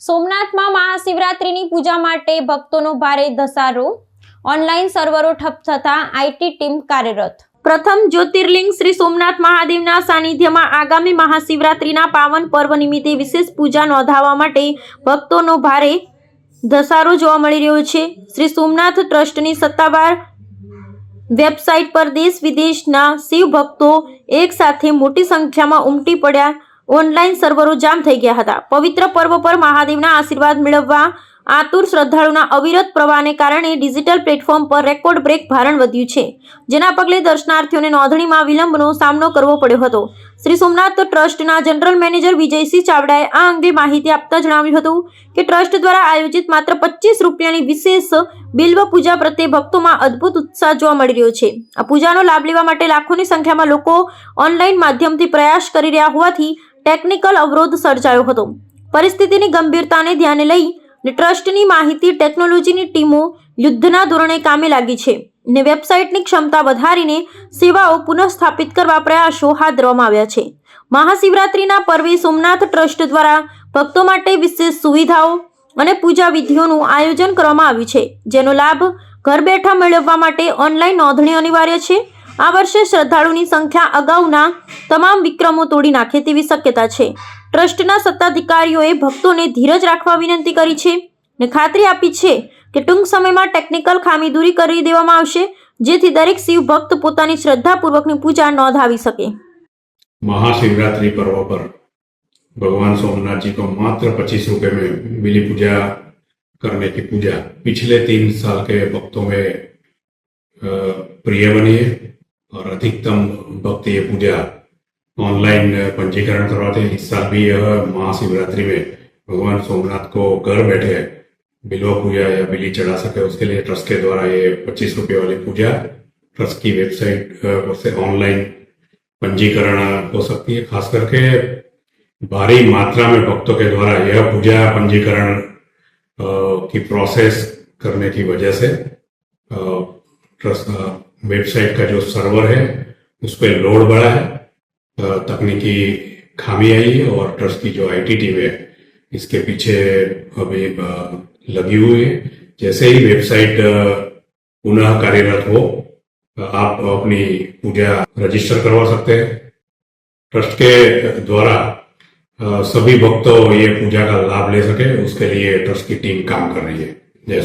સોમનાથમાં મહાશિવરાત્રિની પૂજા માટે ભક્તોનો ભારે ધસારો. ઓનલાઈન સર્વરો ઠપ થતા આઈટી ટીમ કાર્યરત. પ્રથમ જ્યોતિર્લિંગ શ્રી સોમનાથ મહાદેવના સાનિધ્યમાં આગામી મહાશિવરાત્રિના પાવન પર્વ નિમિત્તે વિશેષ પૂજા નોંધાવવા માટે ભક્તોનો ભારે ધસારો જોવા મળી રહ્યો છે. શ્રી સોમનાથ ટ્રસ્ટની સત્તાવાર વેબસાઇટ પર દેશ વિદેશના શિવ ભક્તો એકસાથે મોટી સંખ્યામાં ઉમટી પડ્યા ઓનલાઈન સર્વરો જામ થઈ ગયા હતા. પવિત્ર પર્વ પર મહાદેવના આશીર્વાદ મેળવવા આતુર શ્રદ્ધાળુના અવિરત પ્રવાહને કારણે ડિજિટલ પ્લેટફોર્મ પર રેકોર્ડ બ્રેક ભારણ વધ્યું છે. જેના પગલે દર્શનાર્થીઓને નોંધણીમાં વિલંબનો સામનો કરવો પડ્યો હતો. શ્રી સોમનાથ ટ્રસ્ટના જનરલ મેનેજર વિજયસિંહ ચાવડાએ આ અંગે માહિતી આપતા જણાવ્યું હતું કે ટ્રસ્ટ દ્વારા આયોજિત માત્ર પચીસ રૂપિયાની વિશેષ બિલ્વ પૂજા પ્રત્યે ભક્તોમાં અદ્ભુત ઉત્સાહ જોવા મળી રહ્યો છે. આ પૂજાનો લાભ લેવા માટે લાખોની સંખ્યામાં લોકો ઓનલાઈન માધ્યમથી પ્રયાસ કરી રહ્યા હોવાથી ટેકનિકલ અવરોધ સર્જાયો હતો. પરિસ્થિતિની ગંભીરતાને ધ્યાને લઈ ટ્રસ્ટની માહિતી ટેકનોલોજીની ટીમો યુદ્ધના ધોરણે કામે લાગી છે ને વેબસાઇટની ક્ષમતા વધારીને સેવાઓ પુનઃસ્થાપિત કરવા પ્રયાસો હાથ ધરવામાં આવ્યા છે. મહાશિવરાત્રિના પર્વે સોમનાથ ટ્રસ્ટ દ્વારા ભક્તો માટે વિશેષ સુવિધાઓ અને પૂજા વિધિઓનું આયોજન કરવામાં આવ્યું છે, જેનો લાભ ઘર બેઠા મેળવવા માટે ઓનલાઈન નોંધણી અનિવાર્ય છે આ વર્ષે શ્રદ્ધાળુની સંખ્યા અગાઉના તમામ વિક્રમો તોડી નાખે તેવી શક્યતા છે ટ્રસ્ટના સત્તાધિકારીઓએ ભક્તોને ધીરજ રાખવા વિનંતી કરી છે ને ખાતરી આપી છે કે ટૂંક સમયમાં ટેકનિકલ ખામી દૂરી કરી દેવામાં આવશે જેથી દરેક શિવ ભક્ત પોતાની શ્રદ્ધાપૂર્વકની પૂજા નોંધાવી શકે महाशिवरात्रि पर्व पर भगवान सोमनाथ जी को मात्र पच्चीस रुपए में मिली पूजा करने की पूजा पिछले तीन साल के भक्तों में अ, प्रिय बनी है और अधिकतम भक्त ये पूजा। ऑनलाइन पंजीकरण करवाते हैं। इस साल भी यह महाशिवरात्रि में भगवान सोमनाथ को घर बैठे बिलो पूजा या बिली चढ़ा सके, उसके लिए ट्रस्ट के द्वारा ये पच्चीस रुपये वाली पूजा ट्रस्ट की वेबसाइट पर से ऑनलाइन पंजीकरण हो सकती है। खास करके भारी मात्रा में भक्तों के द्वारा यह पूजा पंजीकरण की प्रोसेस करने की वजह से वेबसाइट का जो सर्वर है, उस पर लोड बढ़ा है। तकनीकी खामी आई है और ट्रस्ट की जो आईटी टीम है, इसके पीछे अभी लगी हुई है। जैसे ही वेबसाइट पुनः कार्यरत हो आप अपनी पूजा रजिस्टर करवा सकते हैं। ट्रस्ट के द्वारा सभी भक्तों ये पूजा का लाभ ले सके, उसके लिए ट्रस्ट की टीम काम कर रही है। जय